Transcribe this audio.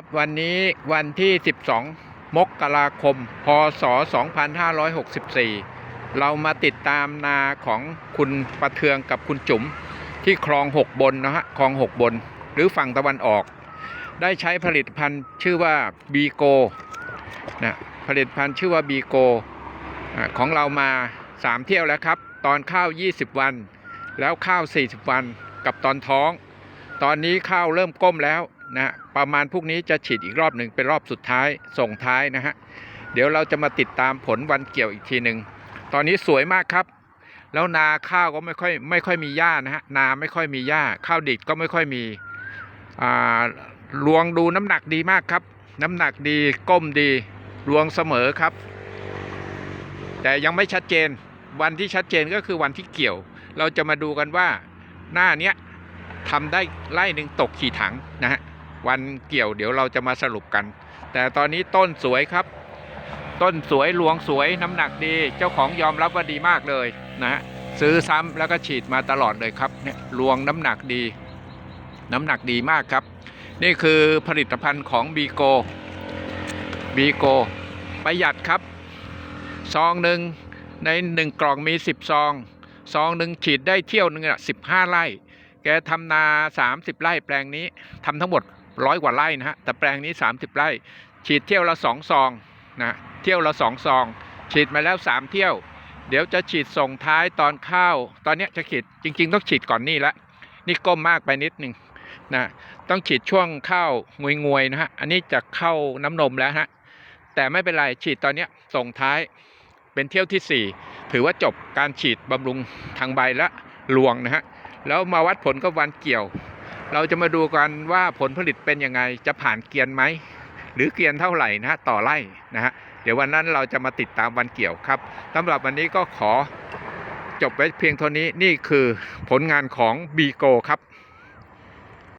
ครับวันนี้วันที่ 12 มกราคม พศ 2564 เรามาติดตามนาของคุณประเทืองกับคุณจุ๋มที่คลอง 6 บนนะฮะคลอง 6 บน หรือฝั่งตะวันออก ได้ใช้ผลิตภัณฑ์ชื่อว่าบีโกนะผลิตภัณฑ์ชื่อว่าบีโกของเรามา 3 เที่ยวแล้วครับ ตอนข้าว 20 วัน แล้วข้าว 40 วันกับตอนท้อง ตอนนี้ข้าวเริ่มก้มแล้ว นะประมาณพรุ่งนี้จะฉีดอีกรอบหนึ่งเป็นรอบสุดท้ายส่งท้ายนะฮะเดี๋ยวเราจะมาติดตามผลวันเกี่ยวอีกทีหนึ่งตอนนี้สวยมากครับ แล้วนาข้าวก็ไม่ค่อยไม่ค่อยมีหญ้านะฮะนาไม่ค่อยมีหญ้าข้าวดิบก็ไม่ค่อยมีอ่าลวงดูน้ำหนักดีมากครับ น้ำหนักดีก้มดีลวงเสมอครับ แต่ยังไม่ชัดเจนวันที่ชัดเจนก็คือวันที่เกี่ยว เราจะมาดูกันว่าหน้าเนี้ยทำได้ไร่หนึ่งตกขี่ถังนะฮะ วันเกี่ยวเดี๋ยวเราจะมาสรุปกัน แต่ตอนนี้ต้นสวยครับ ต้นสวยรวงสวยน้ำหนักดี เจ้าของยอมรับว่าดีมากเลยนะฮะซื้อซ้ำแล้วก็ฉีดมาตลอดเลยครับเนี่ยรวงน้ำหนักดี น้ำหนักดีมากครับ นี่คือผลิตภัณฑ์ของบีโกบีโกประหยัดครับ ซองหนึ่งในหนึ่งกล่องมี 10 ซอง ซองหนึ่งฉีดได้เที่ยวหนึ่งอะสิบห้าไร่ แกทำนา 30 ไร่แปลงนี้ทำทั้งหมด ร้อยกว่าไร่นะฮะแต่แปลงนี้ 30 ไร่ ฉีดเที่ยวละสองซองนะเที่ยวละสองซอง ฉีดมาแล้ว 3 เที่ยว เดี๋ยวจะฉีดส่งท้ายตอนข้าว ตอนนี้จะฉีดจริง ๆ ต้องฉีดก่อนนี่ละนี่ก้มมากไปนิดหนึ่งนะต้องฉีดช่วงข้าวงวยๆนะฮะอันนี้จะเข้าน้ำนมแล้วฮะแต่ไม่เป็นไรฉีดตอนนี้ส่งท้ายเป็นเที่ยวทีสี่4 ถือว่าจบการฉีดบำรุงทางใบและรวงนะฮะแล้วมาวัดผลกับวันเกี่ยว เราจะมาดูกันว่าผลผลิตเป็นยังไงจะผ่านเกียนไหมหรือเกียนเท่าไหร่นะต่อไร่นะฮะเดี๋ยววันนั้นเราจะมาติดตามวันเกี่ยวครับสำหรับวันนี้ก็ขอจบไว้เพียงเท่านี้นี่คือผลงานของบีโกครับ